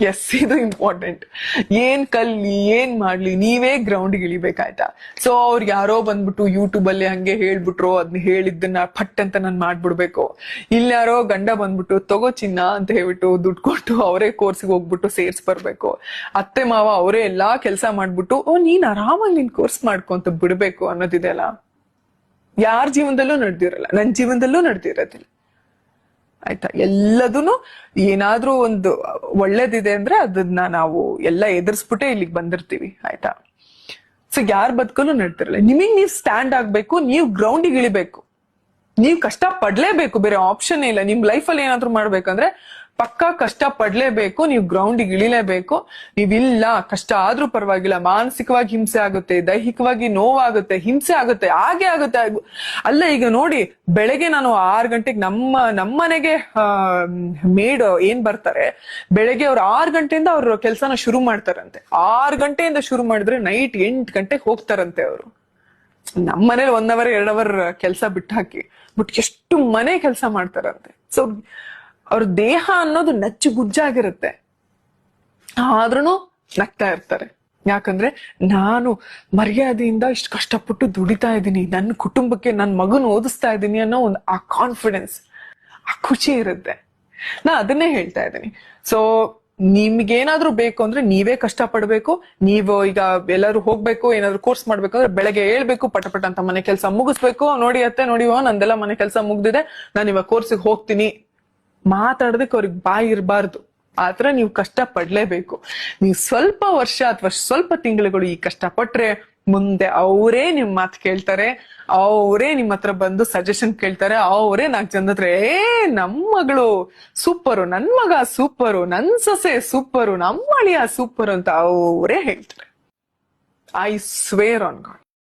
S ಇದು important ಏನ್ ಕಲ್ಲಿ, ಏನ್ ಮಾಡ್ಲಿ, ನೀವೇ ಗ್ರೌಂಡ್ ಇಳಿಬೇಕಾಯ್ತಾ? ಸೊ ಅವ್ರು ಯಾರೋ ಬಂದ್ಬಿಟ್ಟು ಯೂಟ್ಯೂಬ್ ಅಲ್ಲಿ ಹಂಗೆ ಹೇಳ್ಬಿಟ್ರು ಅದನ್ನ ಹೇಳಿದ್ದನ್ನ ಪಟ್ ಅಂತ ನಾನು ಮಾಡ್ಬಿಡ್ಬೇಕು. ಇಲ್ಯಾರೋ ಗಂಡ ಬಂದ್ಬಿಟ್ಟು, ತಗೋ ಚಿನ್ನ ಅಂತ ಹೇಳ್ಬಿಟ್ಟು ದುಡ್ಡು ಕೊಟ್ಟು ಅವರೇ ಕೋರ್ಸ್ಗೆ ಹೋಗ್ಬಿಟ್ಟು ಸೇರ್ಸ್ ಬರ್ಬೇಕು. ಅತ್ತೆ, ಮಾವ ಅವರೇ ಎಲ್ಲಾ ಕೆಲಸ ಮಾಡ್ಬಿಟ್ಟು, ಓ, ನೀನ್ ಆರಾಮಾಗಿ ನಿನ್ ಕೋರ್ಸ್ ಮಾಡ್ಕೊಂತ ಬಿಡ್ಬೇಕು ಅನ್ನೋದಿದೆಯಲ್ಲ? ಯಾರ ಜೀವನದಲ್ಲೂ ನಡೆದಿರಲ್ಲ. ನನ್ನ ಜೀವನದಲ್ಲೂ ನಡೆದಿರೋದಿಲ್ಲ. ಆಯ್ತಾ? ಎಲ್ಲದೂನು ಏನಾದ್ರೂ ಒಂದು ಒಳ್ಳೇದಿದೆ ಅಂದ್ರೆ ಅದನ್ನ ನಾವು ಎಲ್ಲ ಎದುರಿಸ್ಬಿಟ್ಟೆ ಇಲ್ಲಿಗೆ ಬಂದಿರ್ತೀವಿ, ಆಯ್ತಾ? ಸೊ ಯಾರ ಬದುಕಲು ನಡ್ತಿರಲ್ಲ ನಿಮಗ್ ನೀವು ಸ್ಟ್ಯಾಂಡ್ ಆಗ್ಬೇಕು, ನೀವು ಗ್ರೌಂಡಿಗೆ ಇಳಿಬೇಕು. ನೀವು ಕಷ್ಟ ಪಡ್ಲೇಬೇಕು ಬೇರೆ ಆಪ್ಷನ್ ಇಲ್ಲ. ನಿಮ್ ಲೈಫಲ್ಲಿ ಏನಾದ್ರು ಮಾಡ್ಬೇಕಂದ್ರೆ ಪಕ್ಕಾ ಕಷ್ಟ ಪಡ್ಲೇಬೇಕು ನೀವು ಗ್ರೌಂಡಿಗೆ ಇಳಿಲೇಬೇಕು. ನೀವಿಲ್ಲ, ಕಷ್ಟ ಆದ್ರೂ ಪರವಾಗಿಲ್ಲ, ಮಾನಸಿಕವಾಗಿ ಹಿಂಸೆ ಆಗುತ್ತೆ, ದೈಹಿಕವಾಗಿ ನೋವಾಗುತ್ತೆ, ಹಿಂಸೆ ಆಗುತ್ತೆ, ಹಾಗೆ ಆಗುತ್ತೆ. ಆಗ್- ಅಲ್ಲ, ಈಗ ನೋಡಿ, ಬೆಳಗ್ಗೆ ನಾನು ಆರು ಗಂಟೆಗೆ ನಮ್ಮ ನಮ್ಮನೆಗೆ ಮೇಡ್ ಏನ್ ಬರ್ತಾರೆ, ಬೆಳಗ್ಗೆ ಅವ್ರು ಆರು ಗಂಟೆಯಿಂದ ಅವ್ರ ಕೆಲಸನ ಶುರು ಮಾಡ್ತಾರಂತೆ. ಆರು ಗಂಟೆಯಿಂದ ಶುರು ಮಾಡಿದ್ರೆ ನೈಟ್ ಎಂಟು ಗಂಟೆಗೆ ಹೋಗ್ತಾರಂತೆ ಅವರು. ನಮ್ಮ ಮನೇಲಿ ಒನ್ ಅವರ್ ಎರಡ್ ಅವರ್ ಕೆಲಸ ಬಿಟ್ಟು ಹಾಕಿ ಬಟ್ ಎಷ್ಟು ಮನೆ ಕೆಲಸ ಮಾಡ್ತಾರಂತೆ. ಸೊ ಅವ್ರ ದೇಹ ಅನ್ನೋದು ನಚ್ಚು ಗುಜ್ಜಾಗಿರುತ್ತೆ. ಆದ್ರೂ ನಗ್ತಾ ಇರ್ತಾರೆ. ಯಾಕಂದ್ರೆ ನಾನು ಮರ್ಯಾದೆಯಿಂದ ಇಷ್ಟು ಕಷ್ಟಪಟ್ಟು ದುಡಿತಾ ಇದ್ದೀನಿ ನನ್ನ ಕುಟುಂಬಕ್ಕೆ ನನ್ನ ಮಗನ ಓದಿಸ್ತಾ ಇದ್ದೀನಿ ಅನ್ನೋ ಒಂದು ಆ ಕಾನ್ಫಿಡೆನ್ಸ್ ಆ ಖುಷಿ ಇರುತ್ತೆ. ನಾ ಅದನ್ನೇ ಹೇಳ್ತಾ ಇದ್ದೀನಿ. ಸೊ ನಿಮ್ಗೇನಾದ್ರೂ ಬೇಕು ಅಂದ್ರೆ ನೀವೇ ಕಷ್ಟ ಪಡ್ಬೇಕು. ನೀವು ಈಗ ಎಲ್ಲರೂ ಹೋಗ್ಬೇಕು, ಏನಾದ್ರು ಕೋರ್ಸ್ ಮಾಡ್ಬೇಕು ಅಂದ್ರೆ ಬೆಳಗ್ಗೆ ಹೇಳ್ಬೇಕು, ಪಟ ಪಟ ಅಂತ ಮನೆ ಕೆಲಸ ಮುಗಿಸ್ಬೇಕು. ನೋಡಿ ಅತ್ತೆ, ನೋಡಿ ನಂದೆಲ್ಲ ಮನೆ ಕೆಲಸ ಮುಗ್ದಿದೆ. ನಾನು ಇವಾಗ ಕೋರ್ಸಿಗೆ ಹೋಗ್ತೀನಿ. ಮಾತಾಡೋದಕ್ಕೆ ಅವ್ರಿಗೆ ಬಾಯಿ ಇರಬಾರ್ದು. ಆತರ ನೀವು ಕಷ್ಟ ಪಡ್ಲೇಬೇಕು. ನೀವು ಸ್ವಲ್ಪ ವರ್ಷ ಅಥವಾ ಸ್ವಲ್ಪ ತಿಂಗಳುಗಳು ಈ ಕಷ್ಟ ಪಟ್ರೆ ಮುಂದೆ ಅವರೇ ನಿಮ್ ಮಾತು ಕೇಳ್ತಾರೆ, ಅವರೇ ನಿಮ್ ಹತ್ರ ಬಂದು ಸಜೆಷನ್ ಕೇಳ್ತಾರೆ, ಅವರೇ ನಾಲ್ಕು ಜನ ಹತ್ರ, ಏ, ನಮ್ ಮಗಳು ಸೂಪರು, ನನ್ ಮಗ ಸೂಪರು, ನನ್ ಸೊಸೆ ಸೂಪರು ನಮ್ಮ ಅಳಿಯ ಸೂಪರ್ ಅಂತ ಅವರೇ ಹೇಳ್ತಾರೆ. I square on god